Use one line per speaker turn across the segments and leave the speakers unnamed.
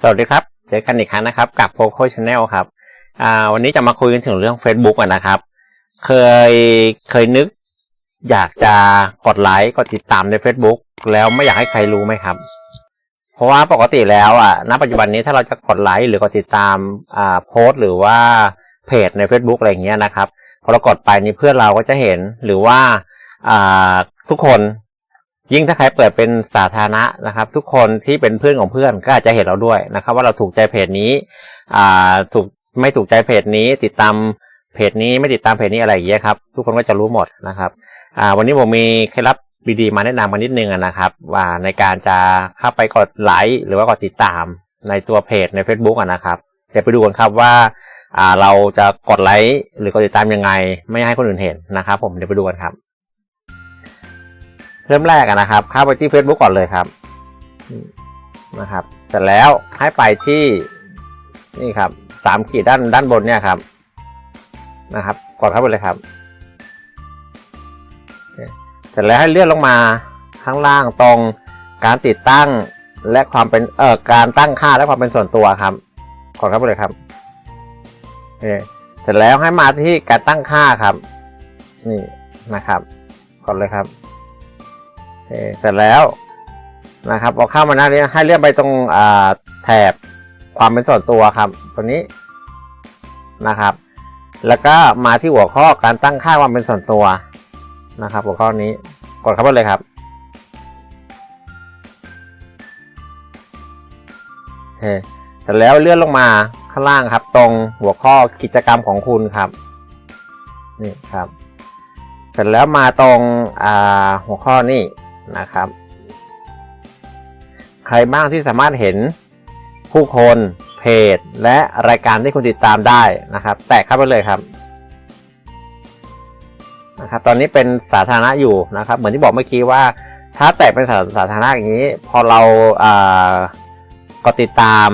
สวัสดีครับ เจอกันอีกครั้งนะครับ กับโ o โคช Channel ครับ อ่า วันนี้จะมาคุยกันถึงเรื่อง Facebook อะนะครับ เคยเคยนึก อยากจะกดไลค์กดติดตามใน Facebook แล้วไม่อยากให้ใครรู้ไหมครับ เพราะว่าปกติแล้วอะณปัจจุบันนี้ถ้าเราจะกดไลค์หรือกดติดตามอ่าโพสต์หรือว่าเพจใน Facebook อะไรอย่างเงี้ยนะครับพอเรากดไปนี่เพื่อนเราก็จะเห็นหรือว่าอ่าทุกคน ยิ่งถ้าใครเปิดเป็นสาธารณะนะครับ ทุกคนที่เป็นเพื่อนของเพื่อนก็อาจจะเห็นเราด้วยนะครับ ว่าเราถูกใจเพจนี้อ่าถูกไม่ถูกใจเพจนี้ ติดตามเพจนี้ไม่ติดตามเพจนี้อะไรอย่างเงี้ยครับทุกคนก็จะรู้หมดนะครับอ่าวันนี้ผมมีเคล็ดลับดีๆมาแนะนำกันนิดนึงนะครับ ว่าในการจะเข้าไปกดไลค์หรือว่ากดติดตามในตัวเพจใน Facebook นะครับเดี๋ยวไปดูกันครับว่าอ่าเราจะกดไลค์หรือกดติดตามยังไง ไม่ให้คนอื่นเห็นนะครับ ผมเดี๋ยวไปดูกันครับ เริ่มแรกนะครับเข้าไปที่ Facebook ก่อนเลยครับนะครับเสร็จแล้วให้ไปที่นี่ครับสามขีดด้านด้านบนเนี่ยครับนะครับกดเข้าไปเลยครับเสร็จแล้วให้เลื่อนลงมาข้างล่างตรงการติดตั้งและความเป็นเอ่อการตั้งค่าและความเป็นส่วนตัวครับกดเข้าไปเลยครับโอเสร็จแล้วให้มาที่การตั้งค่าครับ นี่นะครับกดเลยครับ เสร็จแล้วนะครับพอเข้ามาหน้านี้ให้เลื่อนไปตรงแถบความเป็นส่วนตัวครับตัวนี้นะครับ แล้วก็มาที่หัวข้อการตั้งค่าความเป็นส่วนตัวนะครับ หัวข้อนี้กดเข้าไปเลยครับโอเคเสร็จแล้วเลื่อนลงมาข้างล่างครับ ตรงหัวข้อกิจกรรมของคุณครับนี่ครับ เสร็จแล้วมาตรงหัวข้อนี้ นะครับ ใครบ้างที่สามารถเห็นผู้คนเพจ และรายการที่คุณติดตามได้นะครับ แตะเข้าไปเลยครับนะครับ ตอนนี้เป็นสาธารณะอยู่นะครับ เหมือนที่บอกเมื่อกี้ว่า ถ้าแตะเป็นสาสาธารณะอย่างนี้ พอเราอ่ากดติดตาม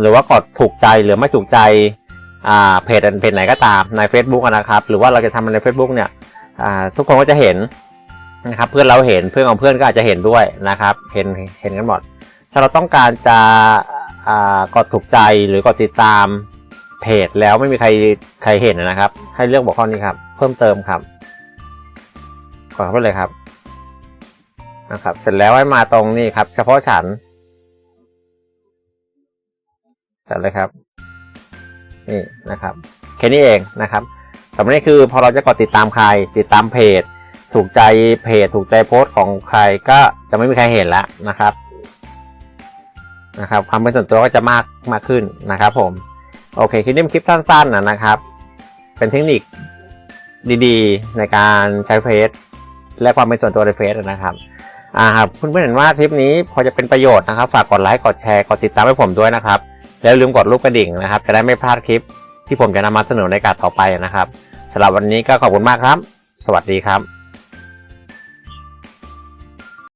หรือว่ากดถูกใจหรือไม่ถูกใจอ่าเพจเพจไหนก็ตามใน Facebook นะครับ หรือว่าเราจะทำใน Facebook เนี่ยทุกคนก็จะเห็น นะครับเพื่อนเราเห็นเพื่อนของเพื่อนก็อาจจะเห็นด้วยนะครับ เห็นเห็นกันหมด ถ้าเราต้องการจะอ่ากดถูกใจหรือกดติดตามเพจแล้วไม่มีใครใครเห็นนะครับ ให้เลือกบอกข้อนี้ครับ เพิ่มเติมครับกดเข้าไปเลยครับนะครับ เสร็จแล้วให้มาตรงนี้ครับ เฉพาะฉันเสร็จเลยครับ นี่นะครับแค่นี้เองนะครับสำหรับนี้คือพอเราจะกดติดตามใครติดตามเพจ ถูกใจเพจถูกใจโพสต์ของใครก็จะไม่มีใครเห็นแล้วนะครับนะครับ ความเป็นส่วนตัวก็จะมากมากขึ้นนะครับ ผมโอเคคลิปนี้เป็นคลิปสั้นๆนะนะครับ เป็นเทคนิคดีๆ ในการใช้เฟซและความเป็นส่วนตัวในเฟซนะครับอ่าครับเพื่อนๆเห็นว่าคลิปนี้พอจะเป็นประโยชน์นะครับ ฝากกดไลค์กดแชร์กดติดตามให้ผมด้วยนะครับ แล้วลืมกดรูปกระดิ่งนะครับ จะได้ไม่พลาดคลิปที่ผมจะนำมาเสนอในการต่อไปนะครับสำหรับวันนี้ก็ขอบคุณมากครับ สวัสดีครับ